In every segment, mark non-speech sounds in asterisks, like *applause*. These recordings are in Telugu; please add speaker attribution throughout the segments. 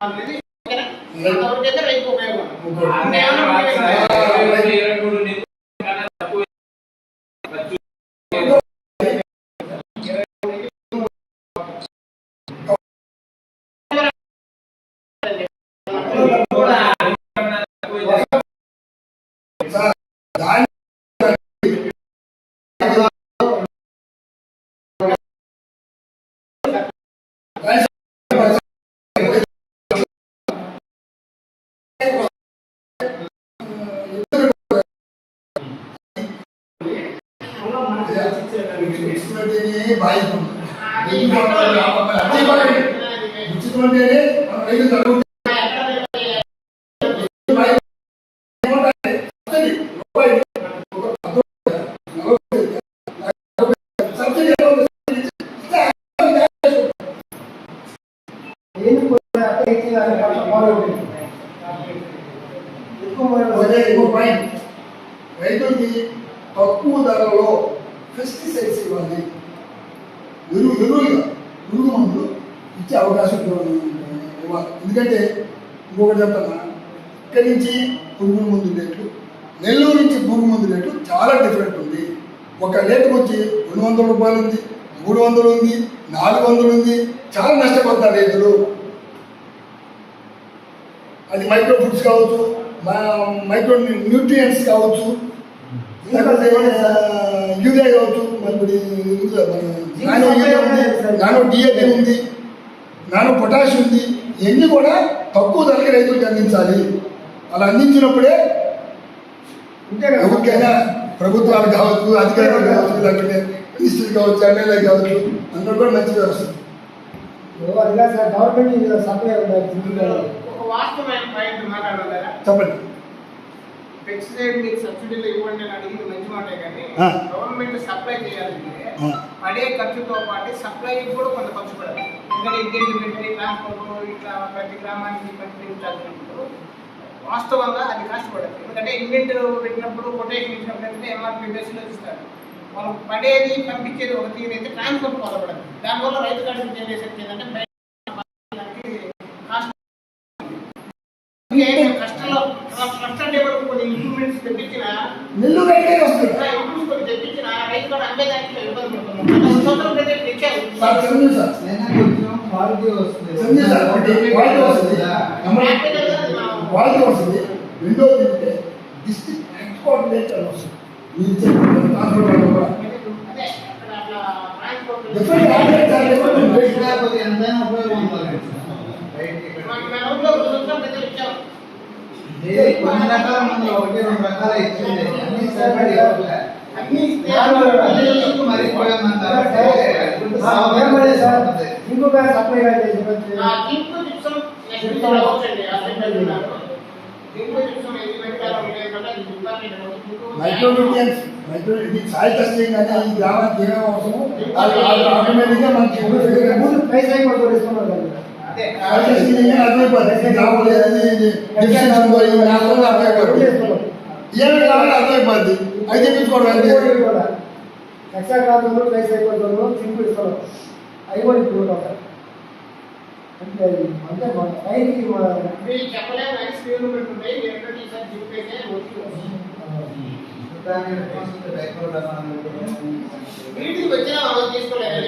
Speaker 1: అంతవరకైతే రైతు ఉపయోగం.
Speaker 2: తక్కువ ధరలో పెస్టిసైడ్స్ ఇవ్వాలి. ఎరువు ఎరువులుగా పురుగు మందులు ఇచ్చే అవకాశం ఇవ్వాలి ఎందుకంటే ఇంకొకటి చెప్తాను ఇక్కడి నుంచి పురుగు మందు రేట్లు నెల్లూరు నుంచి పురుగు మందు రేట్లు చాలా డిఫరెంట్ ఉంది. ఒక రేటుకు వచ్చి రెండు వందల రూపాయలు ఉంది మూడు వందలు ఉంది నాలుగు వందలు ఉంది. చాలా నష్టపోతారు రైతులు. అది మైక్రో ఫుడ్స్ కావచ్చు మా- మైక్రో న్యూట్రియంట్స్ కావచ్చు లేకపోతే యూరియా కావచ్చు మరి నానో యూరియా ఉంది నానో డిఏపి ఉంది నానో పొటాష్ ఉంది. ఇవన్నీ కూడా తక్కువ ధరకి రైతులకు అందించాలి. అలా అందించినప్పుడే ఎవరికైనా ప్రభుత్వాలు కావచ్చు అధికారులు కావచ్చు లేకపోతే మినిస్టర్ కావచ్చు ఎమ్మెల్యే కావచ్చు అందరూ కూడా మంచి వ్యవస్థ.
Speaker 3: గవర్నమెంట్
Speaker 2: చెప్పండి.
Speaker 1: పెస్టిసైడ్ మీకు సబ్సిడీలో ఇవ్వండి అని అడిగింది మంచి మాటే కానీ. గవర్నమెంట్ సప్లై చేయాలంటే. పడే ఖర్చుతో పాటు సప్లై కూడా కొంత ఖర్చు పడాలి. ఎందుకంటే ఎంగేజ్మెంట్ ట్రాన్స్పోర్ట్ ఇట్లా ప్రతి గ్రామానికి పంపించాల్సినప్పుడు వాస్తవంగా అది కష్టపడదు. ఎందుకంటే ఇన్వెంట్ పెట్టినప్పుడు కొటేషన్ ఇచ్చినప్పుడు ఎంఆర్పీ బేస్లో ఇస్తారు. వాళ్ళు పడేది పంపించేది ఒక తీరు అయితే ట్రాన్స్పోర్ట్ పొందబడదు దానివల్ల రైతు కాడికి చేసేది ఏంటంటే కష్టంలో కష్టం వరకు కొన్ని ఇంప్రూవ్మెంట్స్ తెప్పించినా
Speaker 2: అయితే వస్తుంది.
Speaker 1: ఇంప్రూవ్మెంట్స్ కొన్ని తెప్పించినా రైతు కూడా అమ్మేదానికి ఇబ్బంది పడుతున్నాం సంవత్సరం క్రితం తెచ్చారు
Speaker 2: sir Chandru sir. Sanjay sir ఒకటి క్వాలిటీ వస్తుంది.
Speaker 1: ప్రాక్టికల్గా అది మనం
Speaker 2: క్వాలిటీ వస్తుంది. రెండోది ఏంటంటే డిస్ట్రిక్ట్ హెడ్ కోఆర్డినేటర్ వస్తుంది. మీరు చెప్పిన ట్రాన్స్పోర్ట్ కూడా డిఫరెంట్
Speaker 1: మన ఇచ్చాం
Speaker 4: కొన్ని రకాల మందులు ఒకటి రెండు రకాల ఇచ్చింది. అన్ని సరిపడి. సాగు
Speaker 3: ఇంకొక సప్లై
Speaker 1: ఆ జింకు జిప్సం నెక్స్ట్ రావచ్చండి. ఆ సెంటర్ ఉన్నారు జింకు జిప్సం ఎన్ని పెట్టాలో లేకుండా ఇది డిపార్ట్మెంట్
Speaker 2: మైక్రో న్యూట్రియన్స్ మైక్రో ఇది సాయిల్ టెస్టింగ్ అనేది ఈ గ్రామానికి ఏమేమి అవసరమో అది ఆటోమేటిక్గా మనకి
Speaker 3: ముందు ప్రైస్ అయిపోతుంది
Speaker 2: ఏమి కావాలో అర్థమైపోద్ది
Speaker 3: కూడా ఎక్స్ట్రా కాదు ప్రైస్ అయిపోతుంది సింపుల్ ఇస్తున్నారు అవి కూడా ఇప్పుడు. అంటే అంటే మన పైకి మన
Speaker 1: చెప్పలేము పెట్టుకుంటే ఎక్కడ ఈసారి జిప్ అయితే వచ్చినా తీసుకోలేదు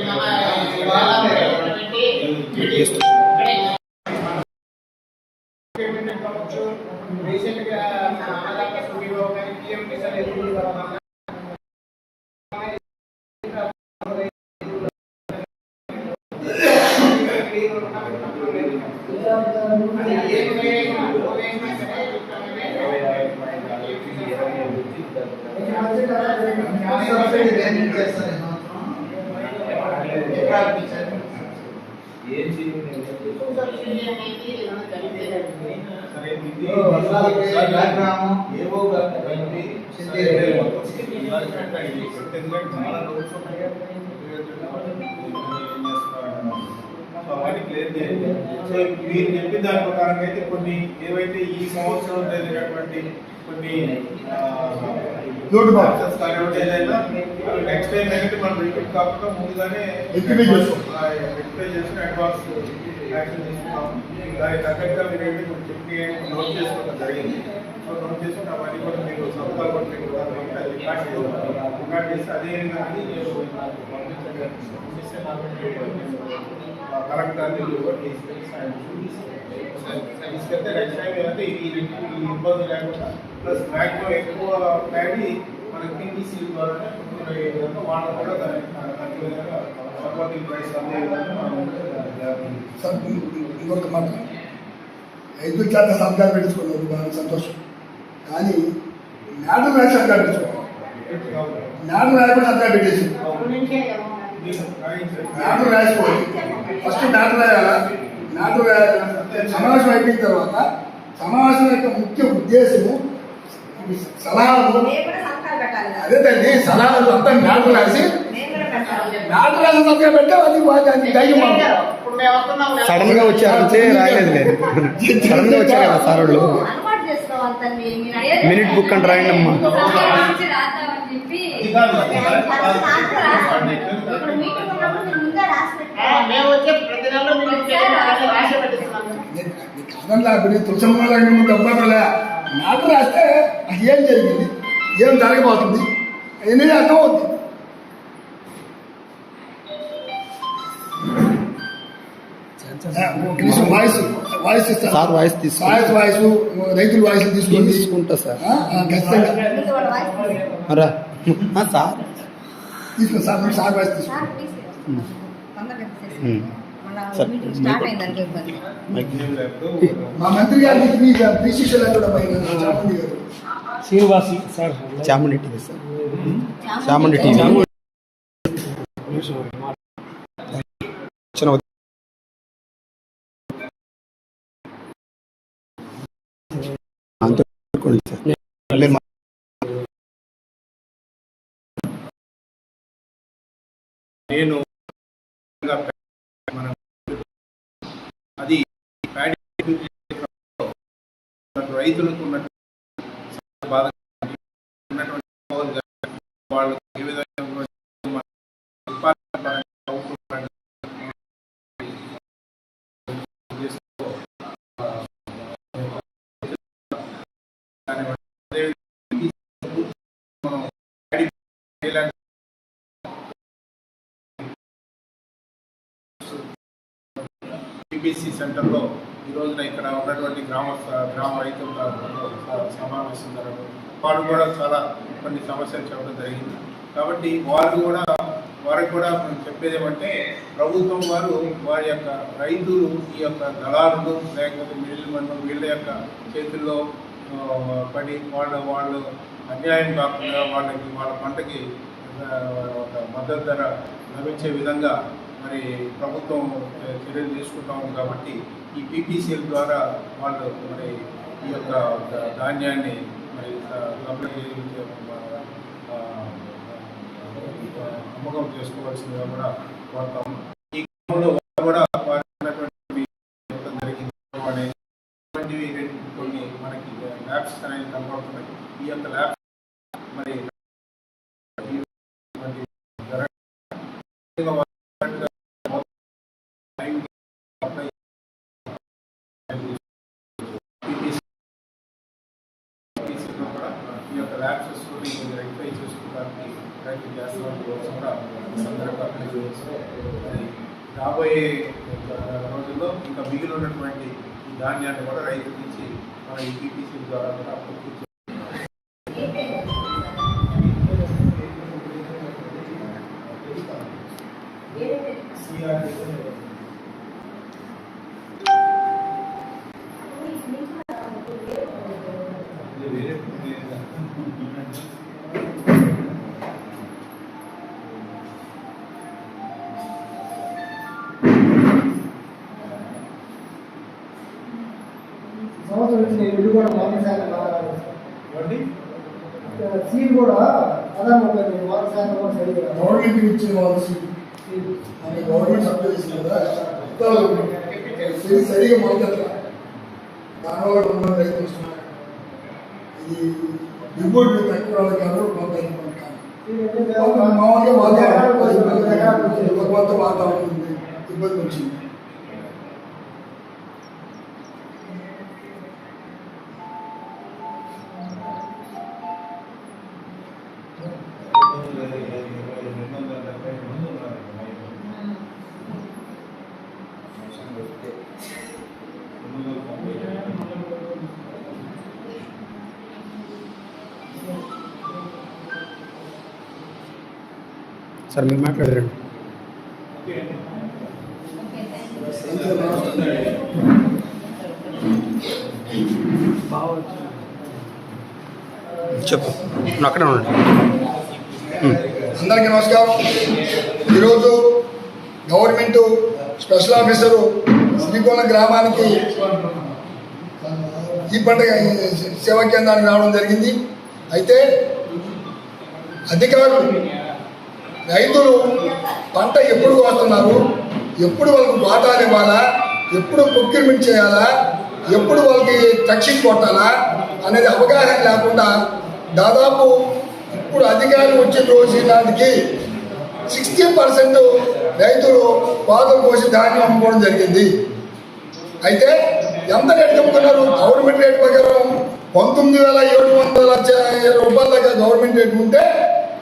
Speaker 4: ఏవో కలిపి సింధీ
Speaker 5: సో మీరు చెప్పిన దాని ప్రకారంగా అయితే కొన్ని ఏవైతే ఈ సంవత్సరం జరిగినటువంటి కొన్ని నెక్స్ట్ టైం ఏంటంటే మనం రిపీట్ కాకుండా ముందుగానే. రెక్టిఫై చేసుకుని అడ్వాన్స్ యాక్షన్ తీసుకున్నాము దానికి తగ్గట్టుగా మీరు ఏంటి చెప్పి నోట్ చేసుకోవడం జరిగింది. సో నోట్ చేసుకుని అవన్నీ కూడా మీరు సంతకాలు కూడా మీకు కూడా అది రికార్డ్ చేయాలి రికార్డ్ చేసి అదే విధంగా నేను పంపించండి. పంపిస్తే నాకు మీరు, ఆ, కలెక్టర్ని కూడా తీసుకెళ్ళి sign చేసి తీసుకెళ్తే నెక్స్ట్ టైం ఏంటంటే ఈ ఈ ఇబ్బంది లేకుండా ప్లస్ మ్యాక్సిమం ఎక్కువ ప్యాడీ మనకి పీపీసీ ద్వారా వాళ్ళు కూడా దానికి దానికి విధంగా సపోర్టింగ్ ప్రైస్ అందే విధంగా మనం
Speaker 2: సార్ ఇంకొక మాట రైతుల చేత సంతకాలు పెట్టించుకున్నారు బాగా సంతోషం. కానీ నాటు రాసి సంతకాలు పెట్టుకోవాలి నాటు రాయకుండా సంతకాలు పెట్టేసి నాటు రాసుకోవాలి ఫస్ట్ నాటు రాయాలా నాటు రాయాలా సమావేశం అయిపోయిన తర్వాత సమావేశం యొక్క ముఖ్య ఉద్దేశము సలహాలు. అదే తల్లి సలహాలు అంతా నాటు రాసి. నాటు రాసి సంతకాలు పెట్టే అది అది ధైర్యం.
Speaker 6: సడన్గా వచ్చారంటే రాయలేదు లేదు సడన్ *laughs* గా వచ్చారు కదా సార్ వాళ్ళు మినిట్ బుక్ అని రాయండి అమ్మా
Speaker 2: తులసమ్మ డబ్బులే నాటు రాస్తే అది ఏం జరిగింది? ఏం జరగబోతుంది? అవన్నీ అర్థం అవుతుంది ఒక నిమిషం వాయిస్. వాయిస్ ఇస్తాను
Speaker 6: సార్ వాయిస్ తీసుకో
Speaker 2: వాయిస్ వాయిస్ రైతుల వాయిస్ తీసుకోండి.
Speaker 6: తీసుకుంటా సార్.
Speaker 2: ఖచ్చితంగా.
Speaker 7: తీసుకోండి.
Speaker 6: సార్.
Speaker 2: తీసుకో సార్ మీరు సార్ వాయిస్ తీసుకో.
Speaker 7: సార్ ప్లీజ్ తొందరగా తీసేసి.
Speaker 6: ఉమ్.
Speaker 7: మళ్ళా
Speaker 6: సార్,
Speaker 7: మీటింగ్ స్టార్ట్ అయిందనుకో ఇబ్బంది.
Speaker 2: మా మంత్రి గారు మీ మీ శిష్యులు కూడా గారు.
Speaker 3: శ్రీనివాసి sir.
Speaker 6: Chamundi TV sir. Chamundi TV. అంతే
Speaker 5: నేను అది రైతులకు ఉన్నటువంటి వాళ్ళు ఏ విధంగా పిబిసి సెంటర్లో ఈ రోజున ఇక్కడ ఉన్నటువంటి గ్రామ గ్రామ రైతుల సమావేశం జరగడం వాళ్ళు కూడా చాలా కొన్ని సమస్యలు చెప్పడం జరిగింది. కాబట్టి వారు కూడా వారికి కూడా మనం చెప్పేది ఏమంటే ప్రభుత్వం వారు వారి యొక్క రైతులు ఈ యొక్క దళారులు లేకపోతే మిడిల్ మనం వీళ్ళ యొక్క చేతుల్లో పడి వాళ్ళ వాళ్ళు అన్యాయం కాకుండా వాళ్ళకి వాళ్ళ పంటకి ఒక మద్దతు ధర లభించే విధంగా మరి ప్రభుత్వం చర్యలు తీసుకుంటా ఉంది కాబట్టి ఈ పీపీసీఎల్ ద్వారా వాళ్ళు మరి ఈ యొక్క ధాన్యాన్ని మరి అమ్మకం చేసుకోవాల్సిందిగా కూడా వాళ్ళు ఈ క్రమంలో వారు కూడా వారు ఉన్నటువంటి చెప్పడం జరిగింది అనే ఇటువంటివి రెండు కొన్ని మనకి ల్యాబ్స్ అనేవి కనబడుతున్నాయి ఈ యొక్క ల్యాబ్స్ మరి ఇటువంటి జరగ- టైం అప్లై PPC లో కూడా ఈ యొక్క రెక్టిఫై చేసుకోవడానికి ప్రయత్నం చేస్తున్న కూడా ఈ సందర్భంగా తెలియజేస్తూ రాబోయే రోజుల్లో ఇంకా మిగిలి ఉన్నటువంటి ఈ ధాన్యాన్ని కూడా రైతు నుంచి మన ఈ ద్వారా కూడా
Speaker 3: కూడా సార్.
Speaker 5: ఇవ్వండి.
Speaker 3: సీల్ కూడా మోటార్ శాఖ కూడా సరిగ్గా.
Speaker 2: గవర్నమెంట్ ఇచ్చిన వాళ్ళు
Speaker 3: సీల్.
Speaker 2: అంటే గవర్నమెంట్ సప్లై చేసింది కదా సరిగా మొదట దానివల్ల రైతులు వస్తున్నారు ఇది దిగుబడి తక్కువ రాదు కాదు కొంత
Speaker 3: అంటే
Speaker 2: కొంత మామూలుగా వాతావరణం వాతావరణం ఇబ్బంది వచ్చింది.
Speaker 6: సార్ మీరు మాట్లాడరండి చెప్పు. అక్కడ అక్కడే ఉండండి
Speaker 2: అందరికీ నమస్కారం. ఈరోజు గవర్నమెంట్ స్పెషల్ ఆఫీసరు శ్రీకోణ గ్రామానికి ఈ పండుగ సేవా కేంద్రానికి రావడం జరిగింది. అయితే అధికారులు రైతులు పంట ఎప్పుడు కోస్తున్నారు? ఎప్పుడు వాళ్ళకు వాటాలు ఇవ్వాలా? ఎప్పుడు ప్రొక్యూర్మెంట్ చేయాలా? ఎప్పుడు వాళ్ళకి టక్షన్ కొట్టాలా? అనేది అవగాహన లేకుండా దాదాపు ఇప్పుడు అధికారులు వచ్చిన రోజు నాటికి సిక్స్టీ పర్సెంట్ రైతులు పాదం కోసి ధాన్యం అమ్ముకోవడం జరిగింది. అయితే ఎంత రేటు అమ్ముకున్నారు గవర్నమెంట్ రేట్ ప్రకారం పంతొమ్మిది వేల ఏడు వందల రూపాయల దాకా గవర్నమెంట్ రేటు ఉంటే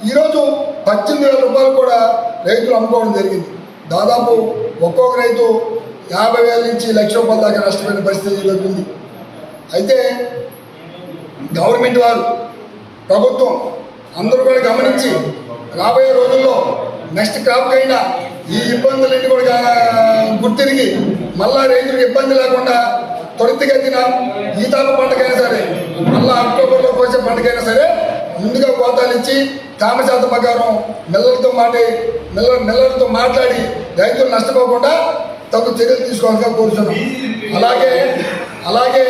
Speaker 2: ఈరోజు పద్దెనిమిది వేల రూపాయలు కూడా రైతులు అమ్ముకోవడం జరిగింది. దాదాపు ఒక్కొక్క రైతు యాభై వేల నుంచి లక్ష రూపాయల దాకా నష్టపోయిన పరిస్థితి ఈరోజు ఉంది అయితే గవర్నమెంట్ వారు ప్రభుత్వం అందరూ కూడా గమనించి రాబోయే రోజుల్లో నెక్స్ట్ క్రాప్కైనా అయినా ఈ ఇబ్బందులన్నీ కూడా గుర్తిరిగి మళ్ళా రైతులకు ఇబ్బంది లేకుండా త్వరితగతిన ఈతాల పంటకైనా సరే మళ్ళా అక్టోబర్లో కోసే పంటకైనా సరే ముందుగా కోతాలు ఇచ్చి తామచాతం ప్రకారం మిల్లలతో మాటి మిల్ల మిల్లలతో మాట్లాడి రైతులు నష్టపోకుండా తగు చర్యలు తీసుకోవాలని కోరుతున్నాం అలాగే అలాగే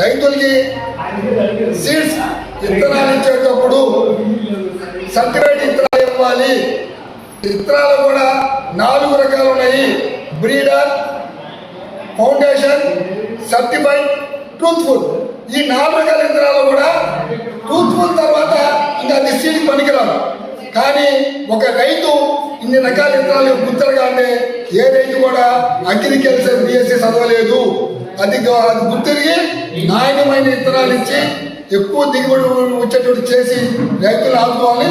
Speaker 2: రైతులకి సీడ్స్ విత్తనాలు ఇచ్చేటప్పుడు సర్టిఫైడ్ విత్తనాలు ఇవ్వాలి. విత్తనాలు కూడా నాలుగు రకాలు ఉన్నాయి. Breeder foundation certified truthful. ఈ నాలుగు రకాల విత్తనాలు కూడా ట్రూత్ఫుల్ తర్వాత ఇంకా అది సీడ్ పనికిరాదు. కానీ ఒక రైతు ఇన్ని రకాల విత్తనాలు గుర్తరగా అంటే ఏ రైతు కూడా అగ్రికల్చర్ బిఎస్సీ చదవలేదు. అది అది గుర్తిరిగి నాణ్యమైన విత్తనాలు ఇచ్చి ఎక్కువ దిగుబడి వచ్చేటట్టు చేసి రైతులు ఆదుకోవాలి.